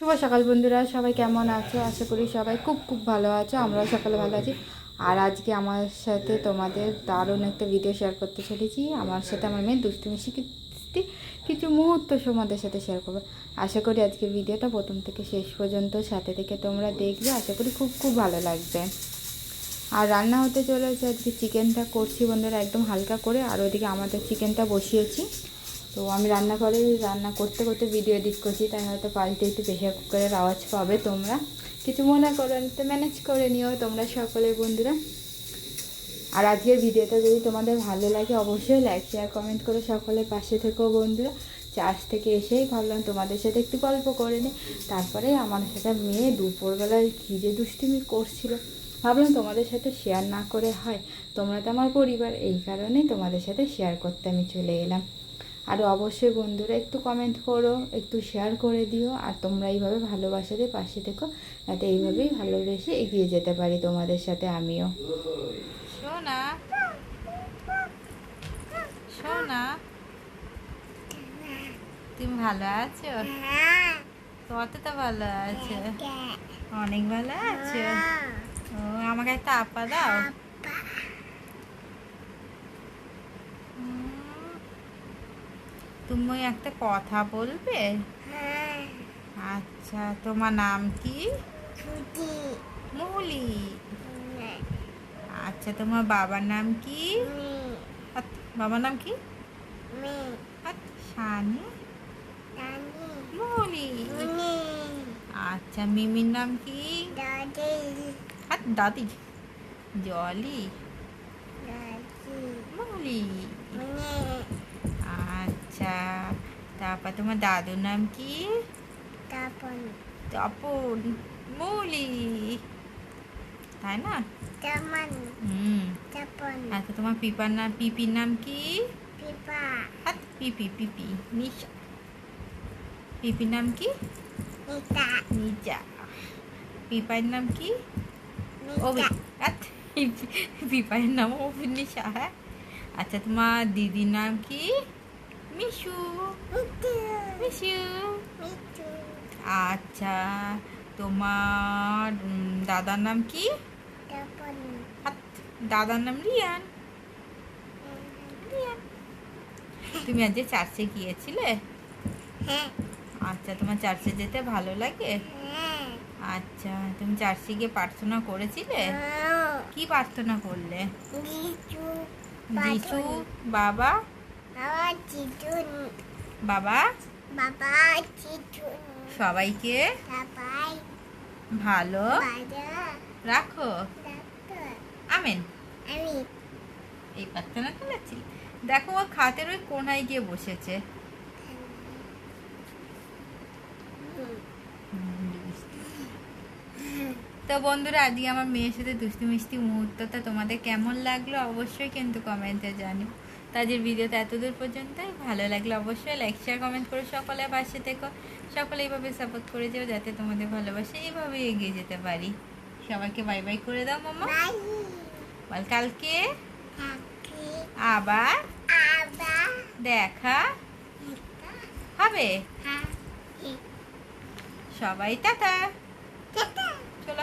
শুভ সকাল বন্ধুরা, সবাই কেমন আছো? আশা করি সবাই খুব খুব ভালো আছো, আমরাও সকালে ভালো আছি। আর আজকে আমার সাথে তোমাদের দারুণ একটা ভিডিও শেয়ার করতে চলেছি। আমার সাথে আমার মেয়ে দুষ্টুমি শিখতে কিছু মুহূর্ত তোমাদের সাথে শেয়ার করব। আশা করি আজকে ভিডিওটা প্রথম থেকে শেষ পর্যন্ত সাথে থেকে তোমরা দেখবে, আশা করি খুব খুব ভালো লাগবে। আর রান্না হতে চলেছে আজকে চিকেনটা করছি বন্ধুরা, একদম হালকা করে। আর ওইদিকে আমাদের চিকেনটা বসিয়েছি। তো আমি রান্না করে, রান্না করতে করতে ভিডিও এডিট করছি, তাই হয়তো পাল্টে একটু প্রেশার কুকারের আওয়াজ পাবে তোমরা। কিছু মনে করো তো ম্যানেজ করে নিও তোমরা সকলে বন্ধুরা। আর আজকের ভিডিওটা যদি তোমাদের ভালো লাগে, অবশ্যই লাইক শেয়ার কমেন্ট করে সকলের পাশে থেকেও বন্ধুরা। চার্জ থেকে এসেই ভাবলাম তোমাদের সাথে একটু গল্প করে নিই। তারপরে আমার সাথে মেয়ে দুপুরবেলায় কী যে দুষ্টিমি করছিল। ভাবলাম তোমাদের সাথে শেয়ার না করে হয়, তোমরা তো আমার পরিবার, এই কারণেই তোমাদের সাথে শেয়ার করতে আমি চলে এলাম। আর অবশ্যই বন্ধুরা একটু কমেন্ট করো, একটু শেয়ার করে দিও, আর তোমরা এইভাবে ভালোবাসাতে পাশে থেকো, যাতে এইভাবেই ভালোবেসে এগিয়ে যেতে পারি তোমাদের সাথে আমিও। সোনা সোনা, তুমি ভালো আছো? কতটা ভালো আছো? অনেক ভালো আছো? ও, আমাকে একটা আপা দাও। তুমি একটা কথা বলবে? আচ্ছা তোমার নাম কি? মৌলি। আচ্ছা তোমার বাবার নাম কি? আত, বাবার নাম কি? মৌলি। আচ্ছা মিমির নাম কি? দাদি। জলি। মৌলি। আচ্ছা তারপর তোমার দাদুর নাম কি তপন মৌলি তাই না হুম আচ্ছা তোমার পিপার নাম পিপির নাম কি হাত পিপি পিপি নিশা পিপির নাম কি নিচা পিপার নাম কি পিপার নাম অভিনিশা হ্যাঁ আচ্ছা তোমার দিদির নাম কি মিশু। মিশু। আচ্ছা তোমার দাদার নাম কি? দাদার নাম রিয়ান রিয়ান তুমি আজকে চার্চে গিয়েছিলে? আচ্ছা তোমার চার্চে যেতে ভালো লাগে? আচ্ছা তুমি চার্চে গিয়ে প্রার্থনা করেছিলে? কি প্রার্থনা করলে? যিশু বাবা? বাবা বাবা? সবাইকে সবাই ভালো রাখো। আমেন। আমি। এই প্রার্থনা করেছি দেখো ও খাতের ওই কোনায় গিয়ে বসেছে। তো বন্ধুরা আজকে আমার মেয়ের সাথে দুষ্টু মিষ্টি মুহূর্তটা তোমাদের কেমন লাগল? অবশ্যই কিন্তু কমেন্টে তাদের ভিডিওটা এতদূর পর্যন্তই। ভালো লাগলে অবশ্যই লাইক শেয়ার কমেন্ট করে সকলে পাশে থেকো। সকলে এইভাবে সাপোর্ট করে যাও যাতে তোমাদের ভালোবাসে এইভাবে এগিয়ে যেতে পারি। সবাইকে বাই বাই করে দাও মামা। বল কালকে? আবার? দেখা? হবে? হ্যাঁ। সবাই টাটা। চলো